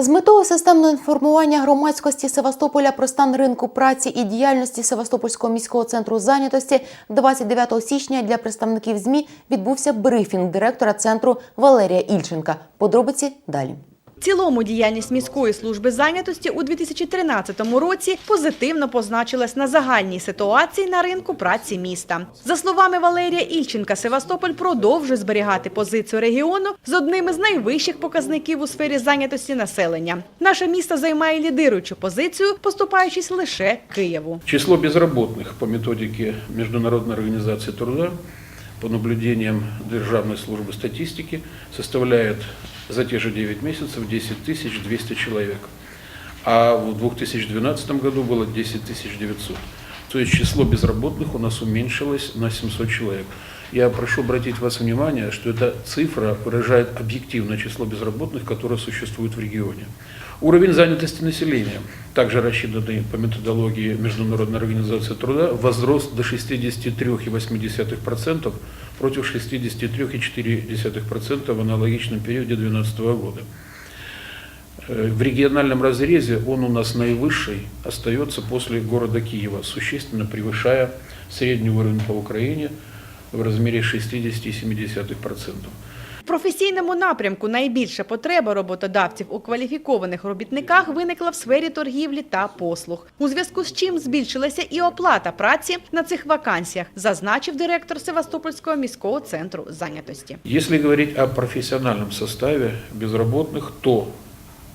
З метою системного інформування громадськості Севастополя про стан ринку праці і діяльності Севастопольського міського центру зайнятості 29 січня для представників ЗМІ відбувся брифінг директора центру Валерія Ільченка. Подробиці далі. Цілому діяльність міської служби зайнятості у 2013 році позитивно позначилась на загальній ситуації на ринку праці міста. За словами Валерія Ільченка, Севастополь продовжує зберігати позицію регіону з одним із найвищих показників у сфері зайнятості населення. Наше місто займає лідируючу позицію, поступаючись лише Києву. Число безработных по методике Международной организации труда по наблюдениям Державной службы статистики составляет за те же 9 месяцев 10 200 человек. А в 2012 году было 10 900. То есть число безработных у нас уменьшилось на 700 человек. Я прошу обратить вас внимание, что эта цифра выражает объективное число безработных, которое существует в регионе. Уровень занятости населения, также рассчитанный по методологии Международной организации труда, возрос до 63,8% против 63,4% в аналогичном периоде 2012 года. Э, В региональном разрезе он у нас наивысший остается после города Киева, существенно превышая средний уровень по Украине в размере 60,7%. В професійному напрямку найбільша потреба роботодавців у кваліфікованих робітниках виникла в сфері торгівлі та послуг. У зв'язку з чим збільшилася і оплата праці на цих вакансіях, зазначив директор Севастопольського міського центру зайнятості. Если говорить о профессиональном составе безработных, то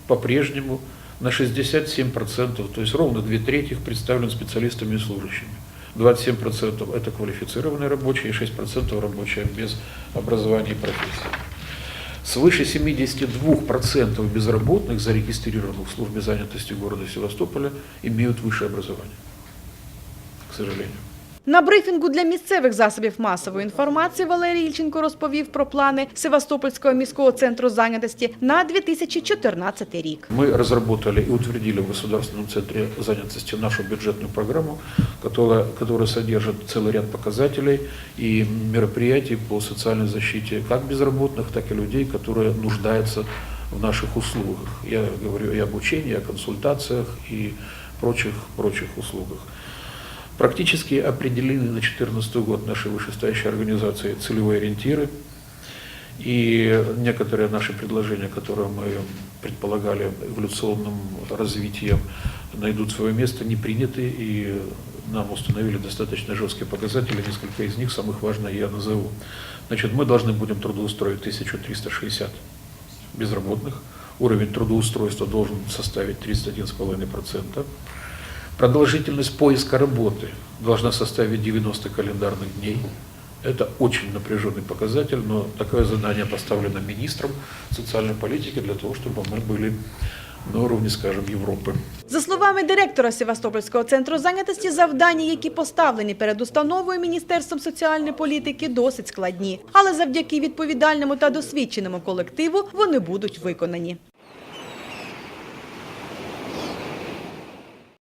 по-прежнему на 67%, то есть ровно две трети представлен специалистами и служащими. 27% это квалифицированные рабочие и 6% рабочие без образования и профессии. Свыше 72% безработных, зарегистрированных в службе занятости города Севастополя, имеют высшее образование, к сожалению. На брифінгу для місцевих засобів масової інформації Валерій Ільченко розповів про плани Севастопольського міського центру зайнятості на 2014 рік. Мы разработали и утвердили в Государственном центре занятости нашу бюджетную программу, которая, которая содержит целый ряд показателей и мероприятий по социальной защите как безработных, так и людей, которые нуждаются в наших услугах. Я говорю и обучении, о консультациях и прочих, прочих услугах. Практически определены на 2014 год нашей вышестоящей организации целевые ориентиры. И некоторые наши предложения, которые мы предполагали эволюционным развитием, найдут свое место, не приняты, и нам установили достаточно жесткие показатели, несколько из них, самых важных я назову. Значит, мы должны будем трудоустроить 1360 безработных, уровень трудоустройства должен составить 31,5%, продолжительность поиска работы должна составить 90 календарных дней, это очень напряженный показатель, но такое задание поставлено министром социальной политики для того, чтобы мы были на уровне, скажем, Европы. За словами директора Севастопольського центру зайнятості, завдання, які поставлені перед установою Міністерством соціальної політики, досить складні. Але завдяки відповідальному та досвідченому колективу вони будуть виконані.